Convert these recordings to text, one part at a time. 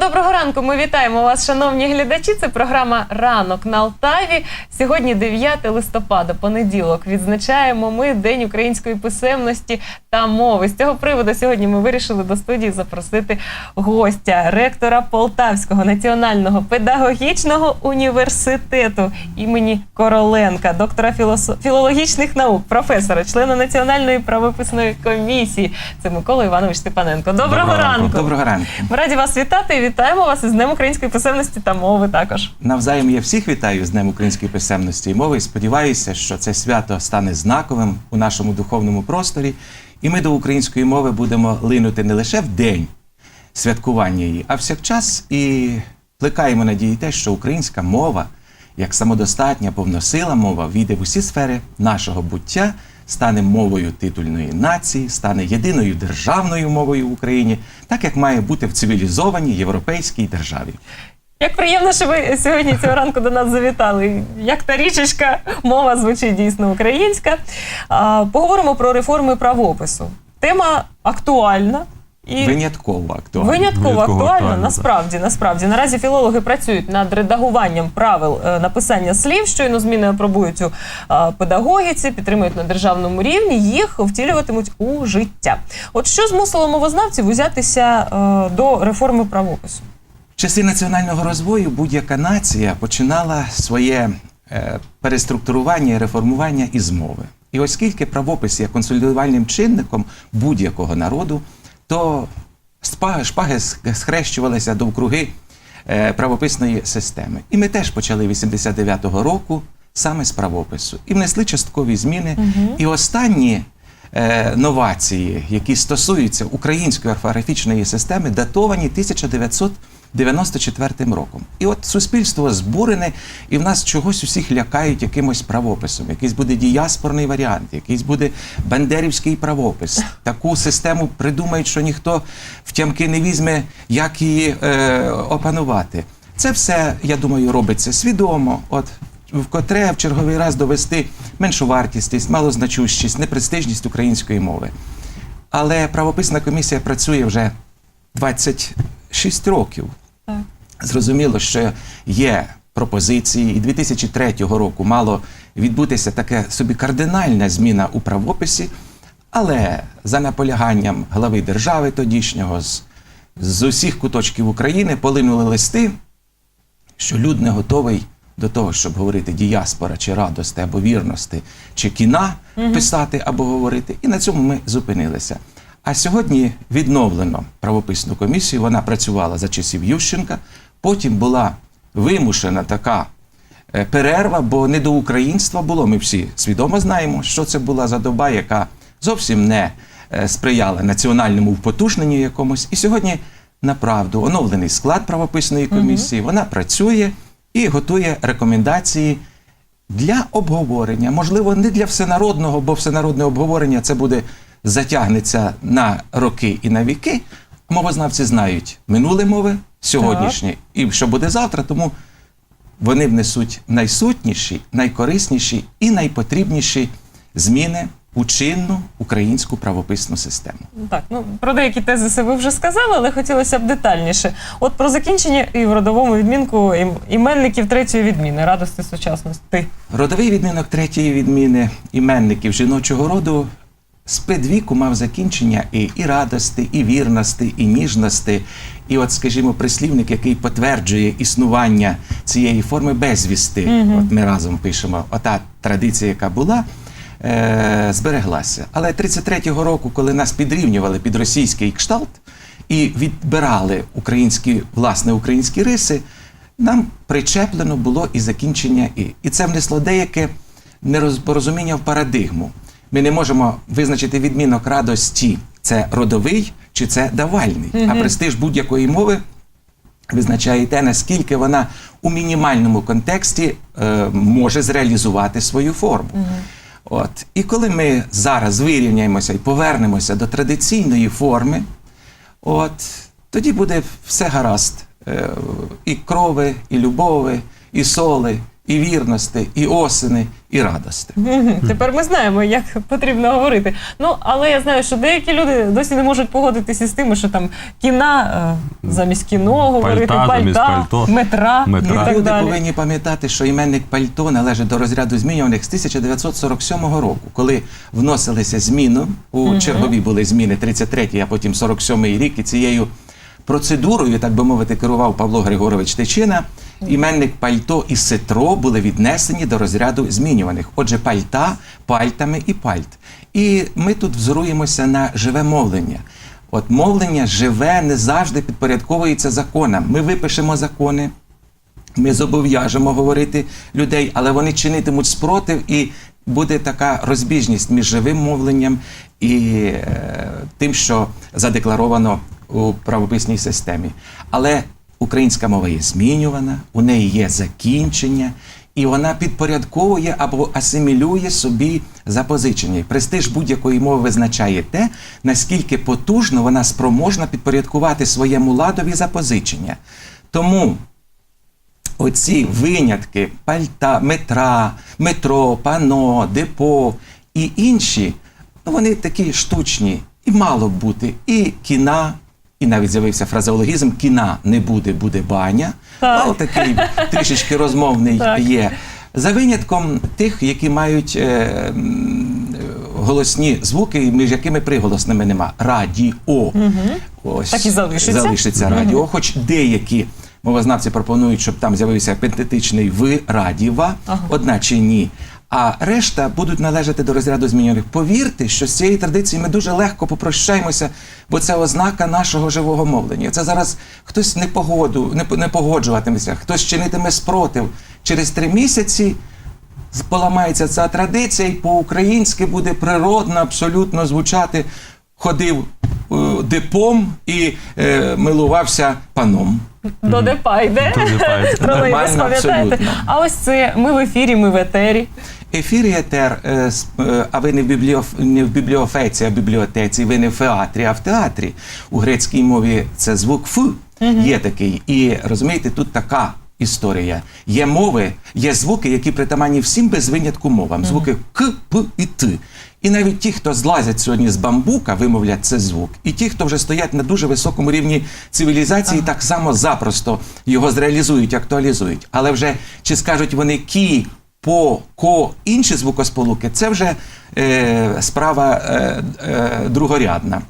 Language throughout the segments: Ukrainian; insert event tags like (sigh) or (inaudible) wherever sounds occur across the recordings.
Доброго ранку. Ми вітаємо вас, шановні глядачі. Це програма Ранок на Алтаві. Сьогодні 9 листопада, понеділок. Відзначаємо ми День української писемності та мови. З цього приводу сьогодні ми вирішили до студії запросити гостя, ректора Полтавського національного педагогічного університету імені Короленка, доктора філосо- філологічних наук, професора, члена національної правописної комісії. Це Микола Іванович Степаненко. Доброго, ранку. Доброго ранку. Ми раді вас вітати вітаємо вас із Днем української писемності та мови також. Навзаєм я всіх вітаю з Днем української писемності і мови. І сподіваюся, що це свято стане знаковим у нашому духовному просторі, і ми до української мови будемо линути не лише в день святкування її, а всякчас і плекаємо надії те, що українська мова, як самодостатня, повносила мова, війде в усі сфери нашого буття, стане мовою титульної нації, стане єдиною державною мовою в Україні, так як має бути в цивілізованій європейській державі. Як приємно, що ви сьогодні цього ранку до нас завітали. Як та річечка, мова звучить дійсно українська. Поговоримо про реформи правопису. Тема актуальна. І Винятково актуально. Винятково Винятково актуально, актуально, насправді, насправді. Наразі філологи працюють над редагуванням правил е, написання слів, щойно зміни апробують у е, педагогіці, підтримують на державному рівні, їх втілюватимуть у життя. От що змусило мовознавців узятися е, до реформи правопису? В часи національного розвою будь-яка нація починала своє е, переструктурування і реформування із мови. І оскільки правопис є консолідувальним чинником будь-якого народу, то шпаги схрещувалися довкруги е, правописної системи. І ми теж почали 89-го року саме з правопису і внесли часткові зміни. І останні е, новації, які стосуються української орфографічної системи, датовані 1994 роком. І от суспільство збурене, і в нас чогось усіх лякають якимось правописом. Якийсь буде діаспорний варіант, якийсь буде бандерівський правопис. Таку систему придумають, що ніхто втямки не візьме, як її е, опанувати. Це все, я думаю, робиться свідомо. От вкотре в черговий раз довести меншовартість, малозначущість, непрестижність української мови. Але правописна комісія працює вже 26 років. Так. Зрозуміло, що є пропозиції, і 2003 року мало відбутися таке собі кардинальна зміна у правописі, але за наполяганням глави держави тодішнього з, з усіх куточків України полинули листи, що люд не готовий до того, щоб говорити діаспора, чи радости, або вірності, чи кіна писати або говорити. І на цьому ми зупинилися. А сьогодні відновлено правописну комісію. Вона працювала за часів Ющенка. Потім була вимушена така е, перерва, бо не до українства було. Ми всі свідомо знаємо, що це була за доба, яка зовсім не е, сприяла національному впотушненню якомусь. І сьогодні направду оновлений склад правописної комісії. Вона працює і готує рекомендації для обговорення. Можливо, не для всенародного, бо всенародне обговорення це буде затягнеться на роки і на віки. Мовознавці знають минуле мови, сьогоднішнє і що буде завтра, тому вони внесуть найсутніші, найкорисніші і найпотрібніші зміни у чинну українську правописну систему. Ну, Так, ну про деякі тезиси ви вже сказали, але хотілося б детальніше. От про закінчення і в родовому відмінку ім- іменників третьої відміни радости сучасності. Родовий відмінок третьої відміни іменників жіночого роду спидвіку мав закінчення і, і радости, і вірності, і ніжності. І от, скажімо, прислівник, який потверджує існування цієї форми безвісти. От ми разом пишемо, ота традиція, яка була. Е, збереглася. Але 33-го року, коли нас підрівнювали під російський кшталт і відбирали українські, власне, українські риси, нам причеплено було і закінчення і. І це внесло деяке нерозпорозуміння в парадигму. Ми не можемо визначити відмінок радості, це родовий чи це давальний. А престиж будь-якої мови визначає те, наскільки вона у мінімальному контексті е, може зреалізувати свою форму. От. І коли ми зараз вирівняємося і повернемося до традиційної форми, от, тоді буде все гаразд. Е, і крови, і любови, і соли, і вірності, і осени, і радости. Тепер ми знаємо, як потрібно говорити. Ну, але я знаю, що деякі люди досі не можуть погодитися з тим, що там кіна е, замість кіно говорити, Пальта замість пальто, метра, метра. і так Люди далі. повинні пам'ятати, що іменник пальто належить до розряду змінюваних з 1947 року, коли вносилися зміни, у чергові були зміни 33-й, а потім 47-й рік, і цією процедурою, так би мовити, керував Павло Григорович Тичина. Іменник пальто і ситро були віднесені до розряду змінюваних. Отже, пальта, пальтами і пальт. І ми тут взоруємося на живе мовлення. От мовлення живе не завжди підпорядковується законам. Ми випишемо закони, ми зобов'яжемо говорити людей, але вони чинитимуть спротив, і буде така розбіжність між живим мовленням і е, тим, що задекларовано у правописній системі. Але українська мова є змінювана, у неї є закінчення. І вона підпорядковує або асимілює собі запозичення. Престиж будь-якої мови визначає те, наскільки потужно вона спроможна підпорядкувати своєму ладові запозичення. Тому оці винятки пальта, метра, метро, пано, депо і інші, ну, вони такі штучні, і мало б бути, і кіна. І навіть з'явився фразеологізм кіна не буде, буде баня. Так. Ну, такий трішечки розмовний Так. є. За винятком тих, які мають е, голосні звуки, між якими приголосними нема. Радіо. Ось, Так і залишиться? Залишиться радіо, хоч деякі мовознавці пропонують, щоб там з'явився пентетичний ви радіва, Ага. одначе ні. А решта будуть належати до розряду змінюваних. Повірте, що з цієї традиції ми дуже легко попрощаємося, бо це ознака нашого живого мовлення. Це зараз хтось не погоду, не, не погоджуватиметься, хтось чинитиме спротив. Через три місяці поламається ця традиція, і по-українськи буде природно абсолютно звучати. Ходив е, депом і е, милувався паном. До депа йде. До депа йде. Тролейбус, Нормально, пам'ятаєте? А ось це ми в ефірі, ми в етері. Ефір і етер, е, е, а ви не в, бібліоф... не в бібліофеці, а в бібліотеці, ви не в феатрі, а в театрі. У грецькій мові це звук Ф є такий. І розумієте, тут така історія. Є мови, є звуки, які притаманні всім без винятку мовам. Звуки К, П і Т. І навіть ті, хто злазять сьогодні з бамбука, вимовлять це звук. І ті, хто вже стоять на дуже високому рівні цивілізації, так само запросто його зреалізують, актуалізують. Але вже чи скажуть вони кі, по, ко, інші звукосполуки, це вже е, справа е, е, другорядна.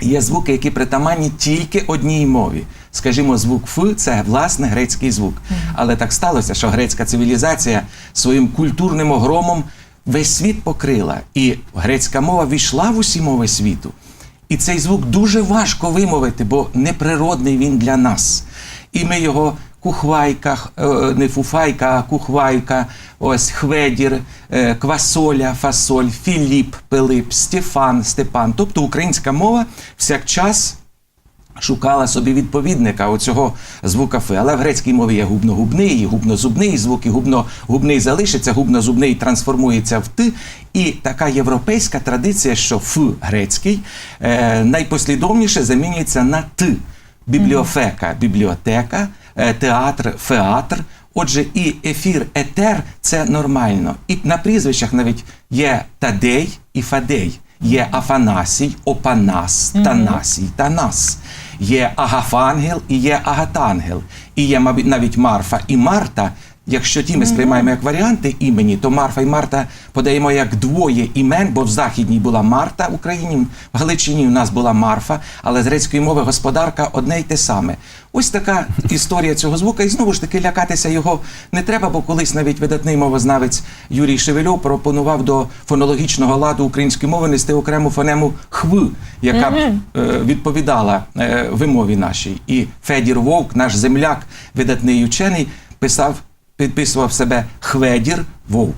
Є звуки, які притаманні тільки одній мові. Скажімо, звук Ф це власне грецький звук. Але так сталося, що грецька цивілізація своїм культурним огромом весь світ покрила. І грецька мова війшла в усі мови світу. І цей звук дуже важко вимовити, бо неприродний він для нас. І ми його кухвайка, е, не фуфайка, а кухвайка, ось хведір, е, квасоля, фасоль, Філіп, Пилип, Стефан, Степан. Тобто українська мова всякчас шукала собі відповідника оцього звука Ф. Але в грецькій мові є губно-губний, і губно-зубний звук, і губно-губний залишиться, губно-зубний трансформується в Т. І така європейська традиція, що Ф грецький е, найпослідовніше замінюється на Т. Бібліофека, бібліотека, театр, феатр. Отже, і ефір, етер це нормально. І на прізвищах навіть є Тадей і Фадей. Є Афанасій, Опанас, Танасій, Танас. Є Агафангел і є Агатангел. І є навіть Марфа і Марта. Якщо ті ми сприймаємо як варіанти імені, то Марфа і Марта подаємо як двоє імен, бо в Західній була Марта в Україні, в Галичині у нас була Марфа, але з грецької мови господарка одне й те саме. Ось така історія цього звука. І знову ж таки лякатися його не треба, бо колись навіть видатний мовознавець Юрій Шевельов пропонував до фонологічного ладу української мови нести окрему фонему хв, яка б е, відповідала е, вимові нашій. І Федір Вовк, наш земляк, видатний учений, писав, підписував себе Хведір Вовк.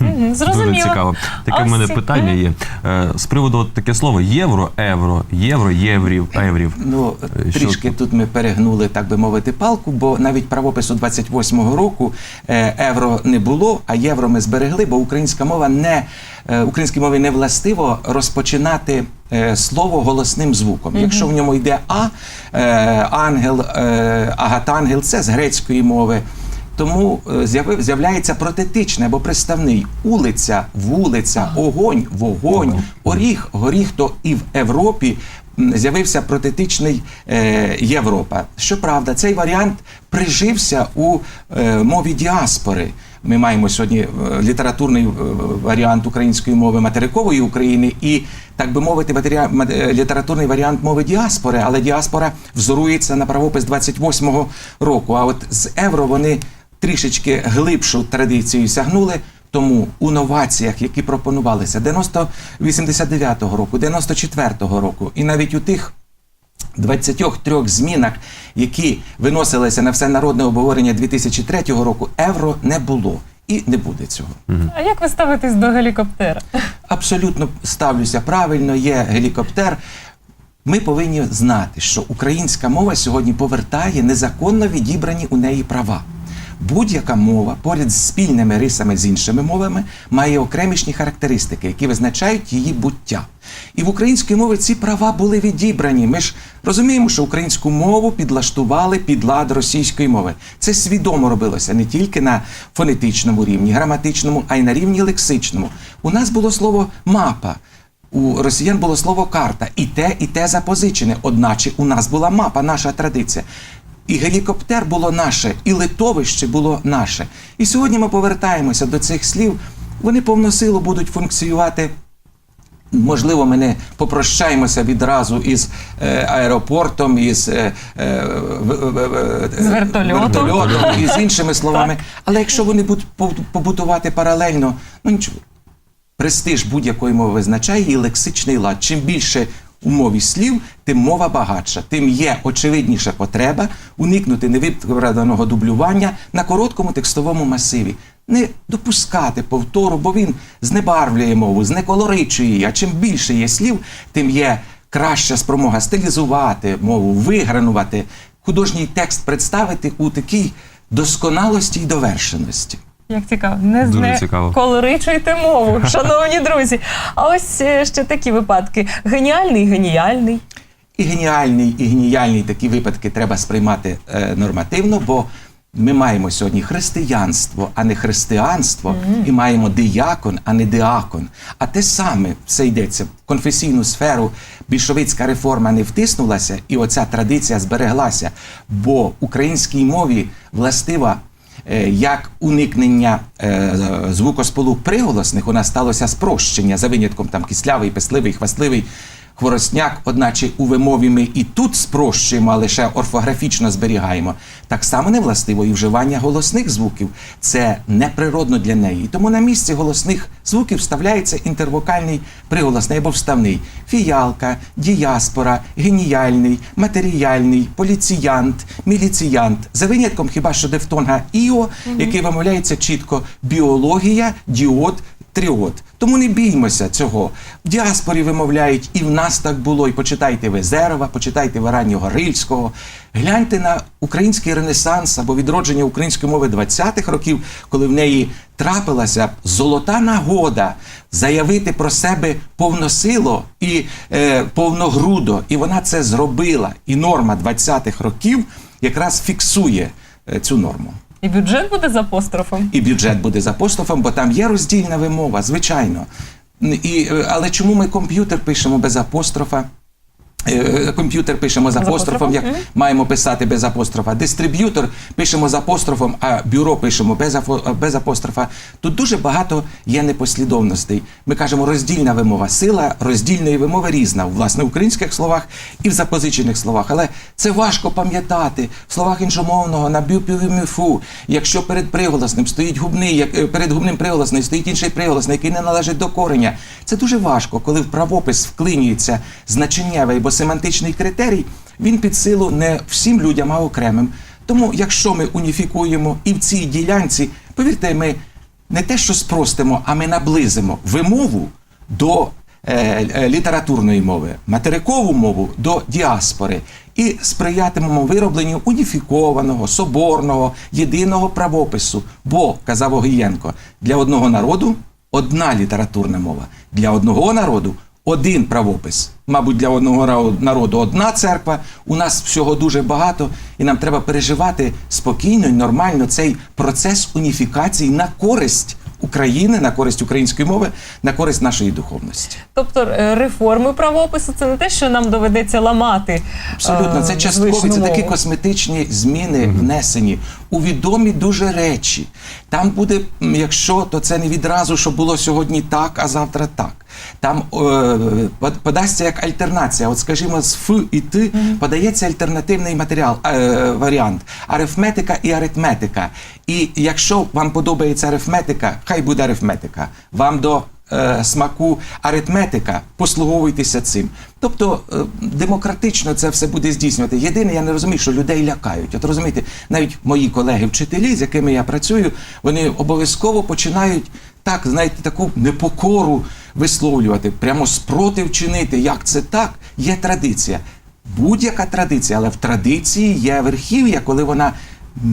Мгм, Зрозуміло. Дуже цікаво. Таке в мене ці- питання є. Е, З приводу от таке слово євро, евро, євро, єврів, еврів. Ну, Е, що трішки тут ми перегнули, так би мовити, палку, бо навіть правопису 28-го року е, евро не було, а євро ми зберегли, бо українська мова не е, українській мові не властиво розпочинати е, слово голосним звуком. Якщо в ньому йде А, е, ангел, е, агатангел, це з грецької мови. Тому е, з'яви- з'являється протетичне або приставний улиця, вулиця, огонь, вогонь, оріх, горіх, то і в Європі з'явився протетичний е, Європа. Щоправда, цей варіант прижився у е, мові діаспори. Ми маємо сьогодні е, літературний е, варіант української мови материкової України і, так би мовити, матеріа- ма- е, літературний варіант мови діаспори, але діаспора взорується на правопис 28-го року. А от з евро вони трішечки глибшу традицію сягнули. Тому у новаціях, які пропонувалися 90 89-го року, 94-го року, і навіть у тих 23 змінах, які виносилися на всенародне обговорення 2003 року, евро не було і не буде цього. А як ви ставитесь до гелікоптера? Абсолютно ставлюся правильно, є гелікоптер. Ми повинні знати, що українська мова сьогодні повертає незаконно відібрані у неї права. Будь-яка мова поряд з спільними рисами з іншими мовами має окремішні характеристики, які визначають її буття. І в українській мові ці права були відібрані. Ми ж розуміємо, що українську мову підлаштували під лад російської мови. Це свідомо робилося не тільки на фонетичному рівні, граматичному, а й на рівні лексичному. У нас було слово мапа. У росіян було слово карта, і те, і те запозичене. Одначе у нас була мапа, наша традиція. І гелікоптер було наше, і литовище було наше. І сьогодні ми повертаємося до цих слів. Вони повносило будуть функціювати. Можливо, ми не попрощаємося відразу із е, аеропортом, із е, е, в- З вертольотом. вертольотом і з іншими словами. Але якщо вони будуть побутувати паралельно, ну нічого. Престиж будь-якої мови визначає її лексичний лад. Чим більше у мові слів, тим мова багатша, тим є очевидніша потреба уникнути невиправданого дублювання на короткому текстовому масиві. Не допускати повтору, бо він знебарвлює мову, знеколоричує її. А чим більше є слів, тим є краща спромога стилізувати мову, вигранувати, художній текст представити у такій досконалості і довершеності. Як цікаво, не Дуже цікаво. колоричуйте мову, (laughs) шановні друзі. А ось е, ще такі випадки: геніальний, геніальний. І геніальний, і геніальний такі випадки треба сприймати е, нормативно, бо ми маємо сьогодні християнство, а не християнство, і маємо диякон, а не диакон. А те саме все йдеться в конфесійну сферу. Більшовицька реформа не втиснулася, і оця традиція збереглася. Бо українській мові властива як уникнення звукосполу звукосполук приголосних, у нас сталося спрощення за винятком там кислявий, писливий, хвастливий. Хворосняк, одначе у вимові ми і тут спрощуємо, а лише орфографічно зберігаємо. Так само невластиво і вживання голосних звуків. Це неприродно для неї. І тому на місці голосних звуків вставляється інтервокальний приголосний або вставний. Фіялка, діаспора, геніальний, матеріальний, поліціянт, міліціянт. За винятком хіба що дифтонга іо, який вимовляється чітко біологія, діод, тріот. Тому не біймося цього. В діаспорі вимовляють, і в нас так було. І почитайте Везерова, почитайте Вараннього Рильського. Гляньте на український ренесанс або відродження української мови 20-х років, коли в неї трапилася золота нагода заявити про себе повносило і е, повногрудо. І вона це зробила. І норма 20-х років якраз фіксує е, цю норму. І бюджет буде з апострофом. І бюджет буде з апострофом, бо там є роздільна вимова, звичайно. І, е, але чому ми комп'ютер пишемо без апострофа? Е, Комп'ютер пишемо з апострофом, як маємо писати без апострофа. Дистриб'ютор пишемо з апострофом, а бюро пишемо без, без апострофа. Тут дуже багато є непослідовностей. Ми кажемо роздільна вимова. Сила роздільної вимови різна, власне, в українських словах і в запозичених словах. Але це важко пам'ятати в словах іншомовного на бюпівіміфу. Якщо перед приголосним стоїть губний, як е, перед губним приголосним стоїть інший приголосний, який не належить до кореня. Це дуже важко, коли в правопис вклинюється значеннєвий або семантичний критерій. Він під силу не всім людям, а окремим. Тому, якщо ми уніфікуємо і в цій ділянці, повірте, ми не те, що спростимо, а ми наблизимо вимову до е, е, літературної мови, материкову мову до діаспори і сприятимемо виробленню уніфікованого, соборного, єдиного правопису. Бо, казав Огієнко, для одного народу одна літературна мова, для одного народу один правопис. Мабуть, для одного народу одна церква. У нас всього дуже багато, і нам треба переживати спокійно і нормально цей процес уніфікації на користь України, на користь української мови, на користь нашої духовності. Тобто е, реформи правопису це не те, що нам доведеться ламати. Абсолютно, е, це часткові, це такі косметичні зміни внесені у відомі дуже речі. Там буде, якщо то це не відразу, що було сьогодні так, а завтра так. Там е, подасться як альтернація. От, скажімо, з Ф і Т подається альтернативний матеріал, е, варіант арифметика і аритметика. І якщо вам подобається арифметика, хай буде арифметика. Вам до е, смаку аритметика, послуговуйтеся цим. Тобто е, демократично це все буде здійснювати. Єдине, я не розумію, що людей лякають. От розумієте, навіть мої колеги-вчителі, з якими я працюю, вони обов'язково починають так, знаєте, таку непокору висловлювати, прямо спротив чинити. Як це так? Є традиція. Будь-яка традиція, але в традиції є верхів'я, коли вона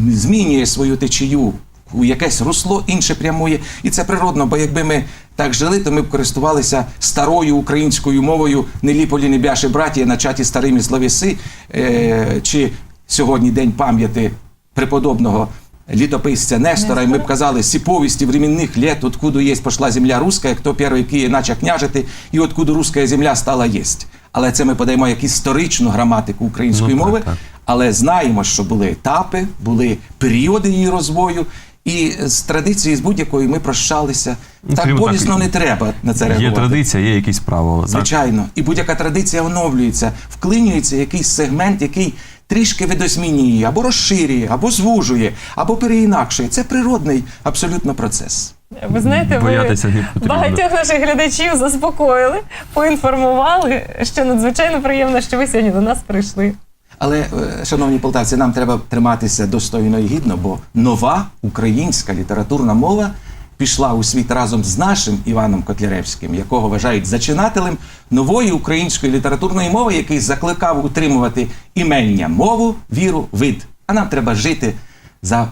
змінює свою течію у якесь русло інше прямує. І це природно, бо якби ми так жили, то ми б користувалися старою українською мовою не ліполі, не бяші браті, начаті старими словеси, е, чи сьогодні день пам'яті преподобного літописця Нестора, і ми б казали, сі повісті временних лет, откуда є пошла земля руська, хто перший Київ наче княжити, і откуда руська земля стала єсть. Але це ми подаємо як історичну граматику української Ну, мови, так. але знаємо, що були етапи, були періоди її розвою, і з традиції з будь-якою ми прощалися. Ну, так скажімо так, не треба на це Є традиція, є якісь правила. Так? Звичайно. І будь-яка традиція оновлюється, вклинюється якийсь сегмент, який трішки видозмінює або розширює, або звужує, або переінакшує. Це природний абсолютно процес. Ви знаєте, ви Боятися потрібно. багатьох наших глядачів заспокоїли, поінформували, що надзвичайно приємно, що ви сьогодні до нас прийшли. Але, е, шановні полтавці, нам треба триматися достойно і гідно, бо нова українська літературна мова пішла у світ разом з нашим Іваном Котляревським, якого вважають зачинателем нової української літературної мови, який закликав утримувати імення, мову, віру, вид. А нам треба жити за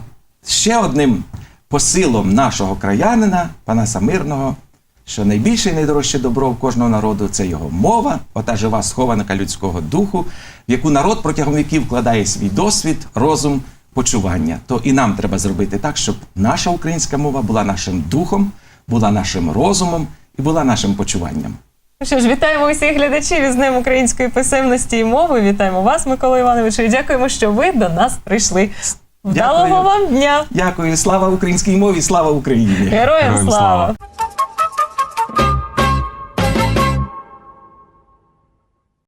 ще одним посилом нашого краянина, Панаса Мирного, що найбільше і найдорожче добро в кожного народу це його мова, ота жива схованка людського духу, в яку народ протягом віків вкладає свій досвід, розум, почування. То і нам треба зробити так, щоб наша українська мова була нашим духом, була нашим розумом і була нашим почуванням. Ну Що ж, вітаємо усіх глядачів із Днем української писемності і мови. Вітаємо вас, Микола Івановичу, і дякуємо, що ви до нас прийшли. Вдалого Дякую. вам дня! Дякую, слава українській мові, слава Україні! Героям Героям слава! слава!